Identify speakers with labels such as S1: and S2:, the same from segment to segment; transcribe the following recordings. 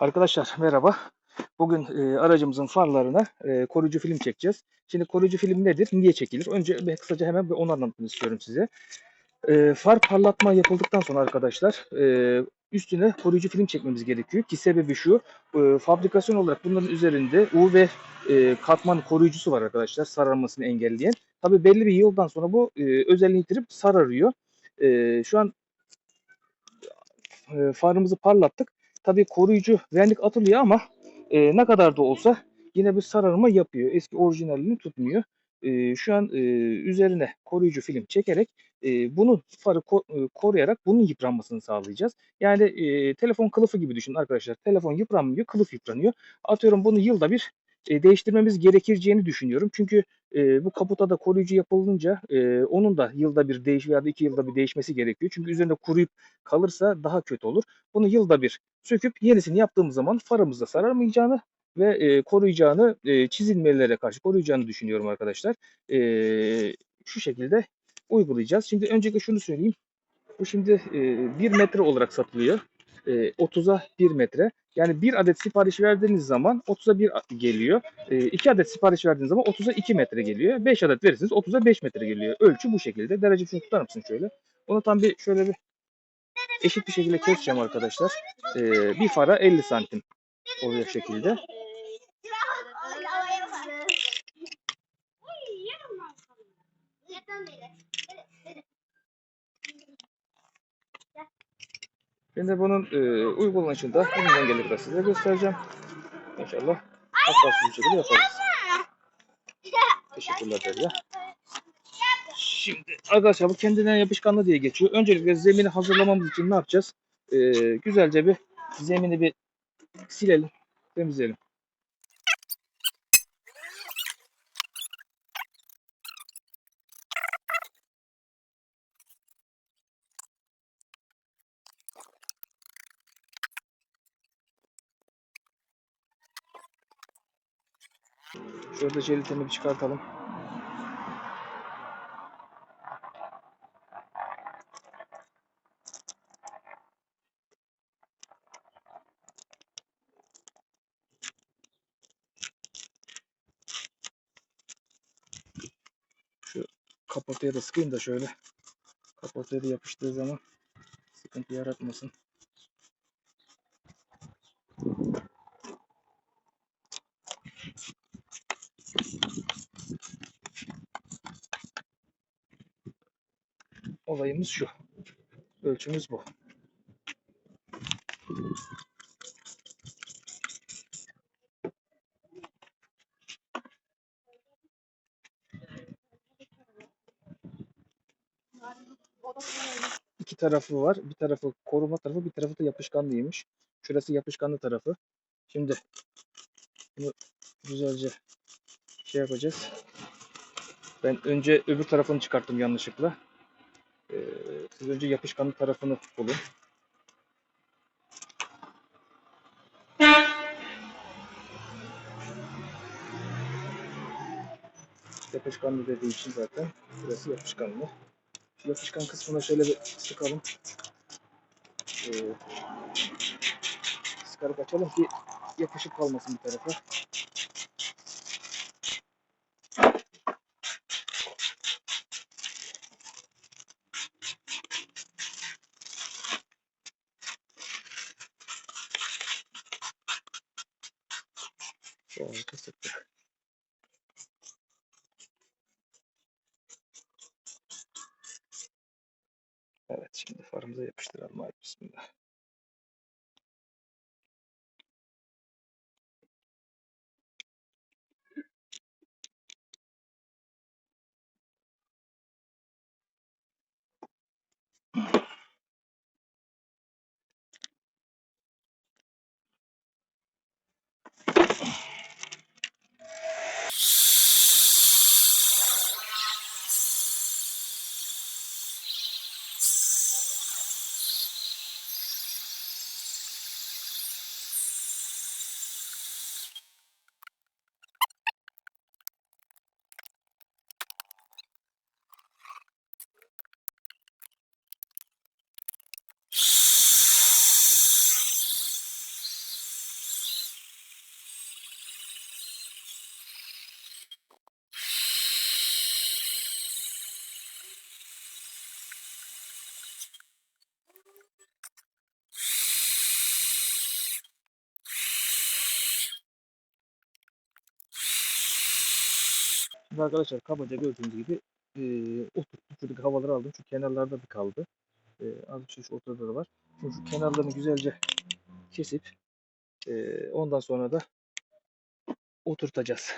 S1: Arkadaşlar merhaba. Bugün e, aracımızın farlarına e, koruyucu film çekeceğiz. Şimdi koruyucu film nedir? Niye çekilir? Önce ben kısaca hemen bir onu anlatmak istiyorum size. E, far parlatma yapıldıktan sonra arkadaşlar e, üstüne koruyucu film çekmemiz gerekiyor. Ki sebebi şu, e, fabrikasyon olarak bunların üzerinde UV e, katman koruyucusu var arkadaşlar sararmasını engelleyen. Tabi belli bir yıldan sonra bu e, özelliğini yitirip sararıyor. E, şu an e, farımızı parlattık. Tabii koruyucu vernik atılıyor ama e, ne kadar da olsa yine bir sararma yapıyor. Eski orijinalini tutmuyor. E, şu an e, üzerine koruyucu film çekerek e, bunu farı ko- e, koruyarak bunun yıpranmasını sağlayacağız. Yani e, telefon kılıfı gibi düşünün arkadaşlar. Telefon yıpranmıyor, kılıf yıpranıyor. Atıyorum bunu yılda bir e, değiştirmemiz gerekeceğini düşünüyorum. Çünkü e, bu kaputa da koruyucu yapılınca e, onun da yılda bir değiş veya iki yılda bir değişmesi gerekiyor. Çünkü üzerinde kuruyup kalırsa daha kötü olur. Bunu yılda bir söküp yenisini yaptığımız zaman farımızda sararmayacağını ve e, koruyacağını, e, çizilmelere karşı koruyacağını düşünüyorum arkadaşlar. E, şu şekilde uygulayacağız. Şimdi öncelikle şunu söyleyeyim. Bu şimdi e, 1 metre olarak satılıyor. E, 30'a 1 metre. Yani bir adet sipariş verdiğiniz zaman 30'a 1 geliyor. 2 adet sipariş verdiğiniz zaman 30'a 2 metre geliyor. 5 adet verirseniz 30'a 5 metre geliyor. Ölçü bu şekilde. Derece şunu tutar mısın şöyle? Onu tam bir şöyle bir eşit bir şekilde keseceğim arkadaşlar. Ee, bir fara 50 santim olacak şekilde. Şimdi bunun e, uygulanışını da gelir kadar size göstereceğim. İnşallah hassas bir şekilde yaparız. Teşekkürler Derya. Şimdi arkadaşlar bu kendinden yapışkanlı diye geçiyor. Öncelikle zemini hazırlamamız için ne yapacağız? Ee, güzelce bir zemini bir silelim, temizleyelim. Şurada jelitini bir çıkartalım. Şu kaportaya da sıkayım da şöyle. Kaportaya da yapıştığı zaman sıkıntı yaratmasın. Olayımız şu. Ölçümüz bu. İki tarafı var. Bir tarafı koruma tarafı, bir tarafı da yapışkanlıymış. Şurası yapışkanlı tarafı. Şimdi bunu güzelce şey yapacağız. Ben önce öbür tarafını çıkarttım yanlışlıkla. Ee, siz önce yapışkanlı tarafını bulun. Yapışkanlı dediğim için zaten burası yapışkanlı. Şu yapışkan kısmına şöyle bir sıkalım. Ee, sıkarıp açalım ki yapışıp kalmasın bir tarafa. Şöyle sıktık. Evet Şimdi arkadaşlar kabaca gördüğünüz gibi e, oturttum. Şuradaki havaları aldım. Şu kenarlarda bir kaldı. E, az bir şey şu ortada da var. Şimdi şu kenarlarını güzelce kesip e, ondan sonra da oturtacağız.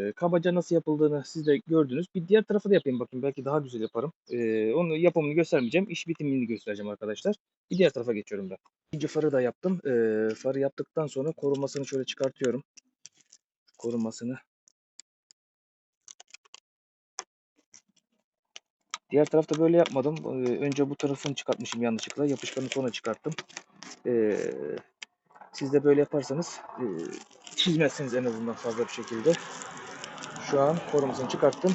S1: E, kabaca nasıl yapıldığını siz de gördünüz. Bir diğer tarafı da yapayım bakayım. Belki daha güzel yaparım. E, onu yapımını göstermeyeceğim. İş bitimini göstereceğim arkadaşlar. Bir diğer tarafa geçiyorum ben. İkinci farı da yaptım. E, farı yaptıktan sonra korumasını şöyle çıkartıyorum. Korumasını. Diğer tarafta böyle yapmadım. Önce bu tarafını çıkartmışım yanlışlıkla. Yapışkanı sonra çıkarttım. Siz de böyle yaparsanız e, çizmezsiniz en azından fazla bir şekilde. Şu an korumasını çıkarttım.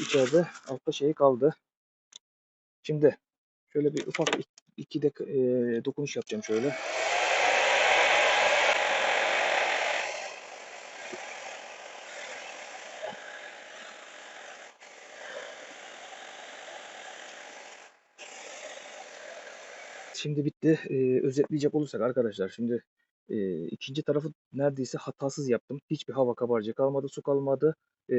S1: İçeride altta şey kaldı. Şimdi şöyle bir ufak ik- iki de e, dokunuş yapacağım şöyle. Şimdi bitti. Ee, özetleyecek olursak arkadaşlar şimdi e, ikinci tarafı neredeyse hatasız yaptım. Hiçbir hava kabarcığı kalmadı, su kalmadı. Ee,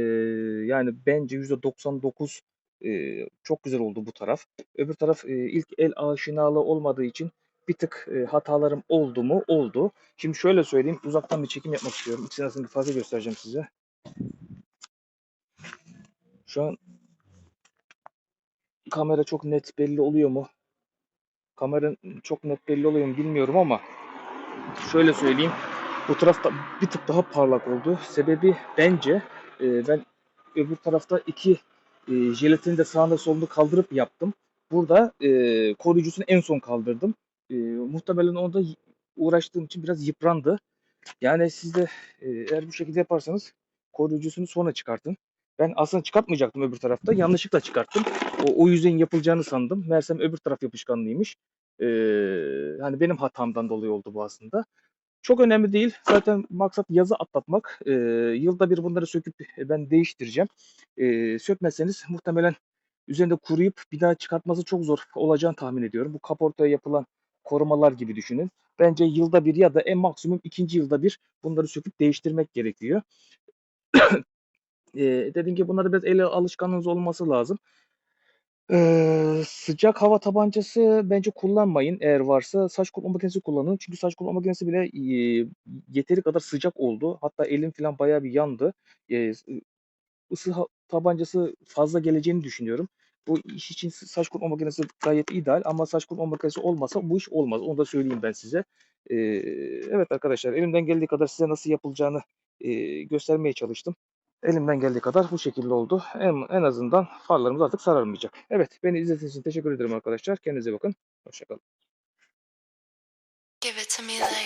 S1: yani bence %99 e, çok güzel oldu bu taraf. Öbür taraf e, ilk el aşinalığı olmadığı için bir tık e, hatalarım oldu mu? Oldu. Şimdi şöyle söyleyeyim. Uzaktan bir çekim yapmak istiyorum. İkisini bir farkı göstereceğim size. Şu an kamera çok net belli oluyor mu? Kamera çok net belli oluyor mu bilmiyorum ama şöyle söyleyeyim. Bu tarafta bir tık daha parlak oldu. Sebebi bence e, ben öbür tarafta iki e, jelatini de sağında solunda kaldırıp yaptım. Burada e, koruyucusunu en son kaldırdım. E, muhtemelen y- uğraştığım için biraz yıprandı. Yani siz de e, eğer bu şekilde yaparsanız koruyucusunu sonra çıkartın. Ben aslında çıkartmayacaktım öbür tarafta. Yanlışlıkla çıkarttım. O, o yüzeyin yapılacağını sandım. Meğersem öbür taraf yapışkanlıymış. Ee, hani benim hatamdan dolayı oldu bu aslında. Çok önemli değil. Zaten maksat yazı atlatmak. Ee, yılda bir bunları söküp ben değiştireceğim. Ee, sökmezseniz muhtemelen üzerinde kuruyup bir daha çıkartması çok zor olacağını tahmin ediyorum. Bu kaportaya yapılan korumalar gibi düşünün. Bence yılda bir ya da en maksimum ikinci yılda bir bunları söküp değiştirmek gerekiyor. Ee, dediğim gibi bunları biraz ele alışkanlığınız olması lazım. Ee, sıcak hava tabancası bence kullanmayın eğer varsa. Saç kurutma makinesi kullanın. Çünkü saç kurutma makinesi bile e, yeteri kadar sıcak oldu. Hatta elim falan bayağı bir yandı. E, ısı tabancası fazla geleceğini düşünüyorum. Bu iş için saç kurutma makinesi gayet ideal ama saç kurutma makinesi olmasa bu iş olmaz. Onu da söyleyeyim ben size. Ee, evet arkadaşlar elimden geldiği kadar size nasıl yapılacağını e, göstermeye çalıştım. Elimden geldiği kadar bu şekilde oldu. En, en azından farlarımız artık sararmayacak. Evet beni izlediğiniz için teşekkür ederim arkadaşlar. Kendinize bakın. Hoşçakalın.
S2: Give it to me like.